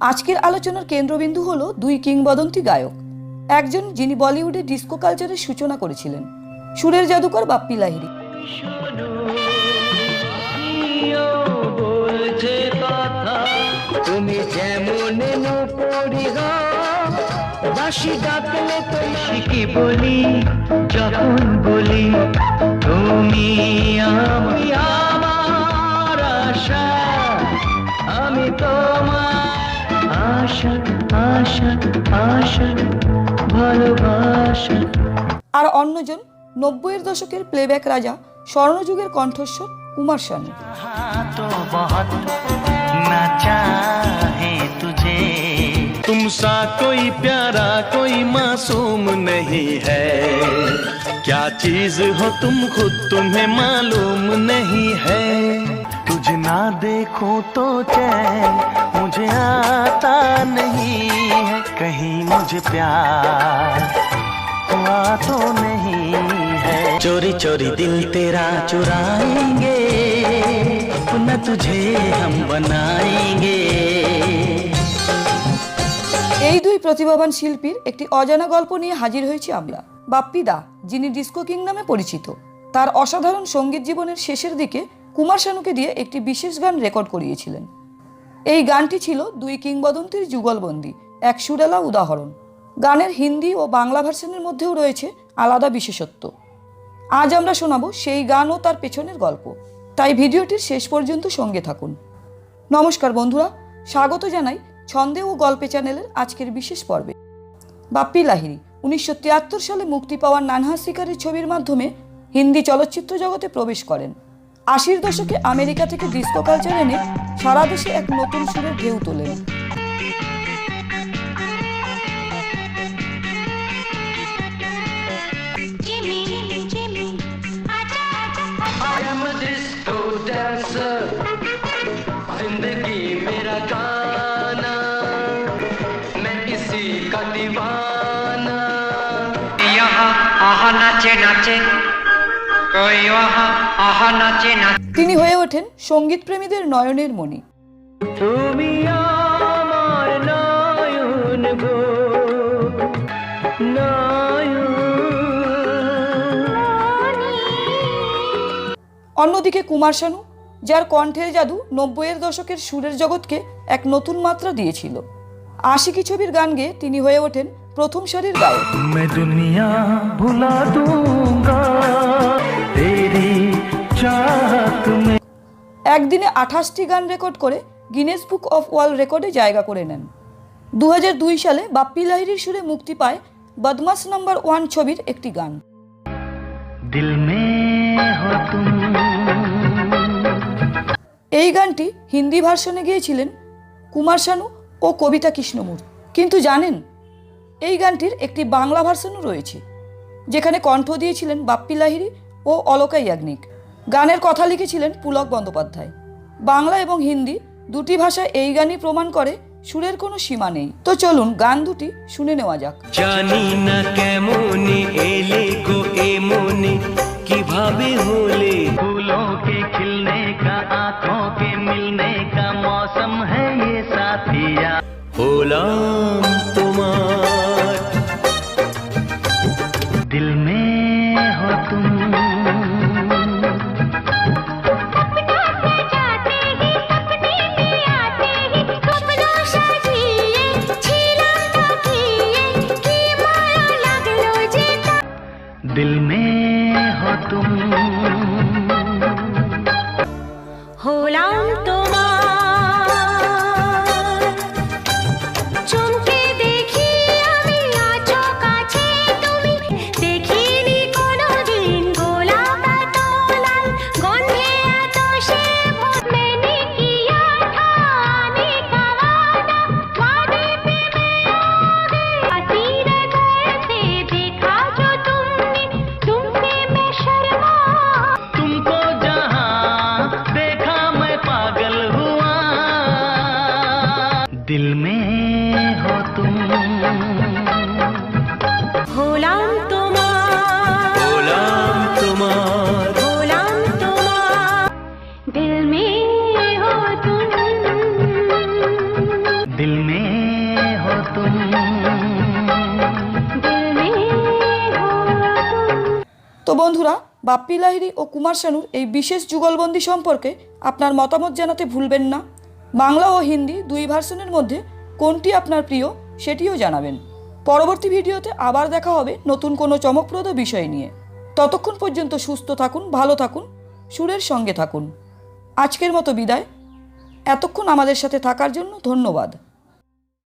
আজকের আলোচনার কেন্দ্রবিন্দু হলো দুই কিংবদন্তি গায়ক। একজন যিনি বলিউডে ডিস্কো কালচারের সূচনা করেছিলেন। সুরের জাদুকর বাপ্পি লাহিড়ী। তুমি যেমন বাসি ডাকলে তো শিখি বলি? যখন বলি তুমি আমি আমার আশা আর অন্যজন নব্বইয়ের দশকের প্লেব্যাক রাজা স্বর্ণযুগের কণ্ঠস্বর কুমার শানু। তুমসা কই প্যারা কই মাসুম নহি হ্যা হো তুম খুদ তুমে মালুম হ্যা चीज हो तुम खुद तुम्हें मालूम नहीं है तुझ ना देखो तो चैन मुझे आता नहीं है कहीं मुझे प्यार हुआ तो नहीं है चोरी चोरी दिल तेरा चुराएंगे अपना तुझे हम बनाएंगे এই দুই প্রতিভাবান শিল্পীর একটি অজানা গল্প নিয়ে হাজির হয়েছি আমরা বাপ্পি দা যিনি ডিস্কো কিং নামে পরিচিত তার অসাধারণ সঙ্গীত জীবনের শেষের দিকে কুমার শানুকে দিয়ে একটি বিশেষ গান রেকর্ড করিয়েছিলেন। এই গানটি ছিল দুই কিংবদন্তির যুগলবন্দি, এক সুরেলা উদাহরণ। গানের হিন্দি ও বাংলা ভার্সনের মধ্যেও রয়েছে আলাদা বিশেষত্ব। আজ আমরা শোনাবো সেই গান ও তার পেছনের গল্প। তাই ভিডিওটির শেষ পর্যন্ত সঙ্গে থাকুন। নমস্কার বন্ধুরা, স্বাগত জানাই ছন্দে ও গল্পে চ্যানেলের আজকের বিশেষ পর্বে। বাপ্পি লাহিড়ী, উনিশশো সালে মুক্তি পাওয়া নানহা শিকারের ছবির মাধ্যমে হিন্দি চলচ্চিত্র জগতে প্রবেশ করেন। আশির দশকে আমেরিকা থেকে ডিস্কো কালচার এনে সারা দেশে এক নতুন সুরের ঢেউ তোলেন। নাচে Jimmy, তিনি হয়ে ওঠেন সংগীত প্রেমীদের নয়নের মণি। তুমি আমার নয়ন গো অন্যদিকে কুমার শানু যার কণ্ঠের জাদু নব্বইয়ের দশকের সুরের জগৎকে এক নতুন মাত্রা দিয়েছিল। আশিকি ছবির গান গেয়ে তিনি হয়ে ওঠেন প্রথম সারির গায়ক। একদিনে আঠাশটি গান রেকর্ড করে গিনেস বুক অফ ওয়ার্ল্ড রেকর্ডে জায়গা করে নেন। দু হাজার দুই সালে বাপ্পি লাহিড়ির সুরে মুক্তি পায় বদমাস নাম্বার ওয়ান ছবির একটি গান। এই গানটি হিন্দি ভার্সনে গিয়েছিলেন কুমার শানু ও কবিতা কৃষ্ণমূর কিন্তু জানেন এই গানটির একটি বাংলা ভার্সনও রয়েছে যেখানে কণ্ঠ দিয়েছিলেন বাপ্পি লাহিড়ি ও অলকা ইয়াগ্নিক গানের কথা লিখেছিলেন পুলক বন্দ্যোপাধ্যায় বাংলা এবং হিন্দি দুটি ভাষায় এই গানই প্রমাণ করে সুরের কোনো সীমা নেই তো চলুন গান দুটি শুনে নেওয়া যাক জানি না কেমনে এলে গো এমনে কিভাবে হলে फूलों के खिलने का आंखों के मिलने का मौसम है ये साथिया হলাম গোলাম তোমার। গোলাম তোমার। গোলাম তোমার। দিল মে হো তুম। দিল মে হো তুম। তো বন্ধুরা বাপ্পি লাহিড়ী ও কুমার শানুর এই বিশেষ যুগলবন্দি সম্পর্কে আপনার মতামত জানাতে ভুলবেন না। বাংলা ও হিন্দি দুই ভার্সনের মধ্যে কোনটি আপনার প্রিয় সেটিও জানাবেন। পরবর্তী ভিডিওতে আবার দেখা হবে নতুন কোনো চমকপ্রদ বিষয় নিয়ে। ততক্ষণ পর্যন্ত সুস্থ থাকুন, ভালো থাকুন, সুরের সঙ্গে থাকুন। আজকের মতো বিদায়। এতক্ষণ আমাদের সাথে থাকার জন্য ধন্যবাদ।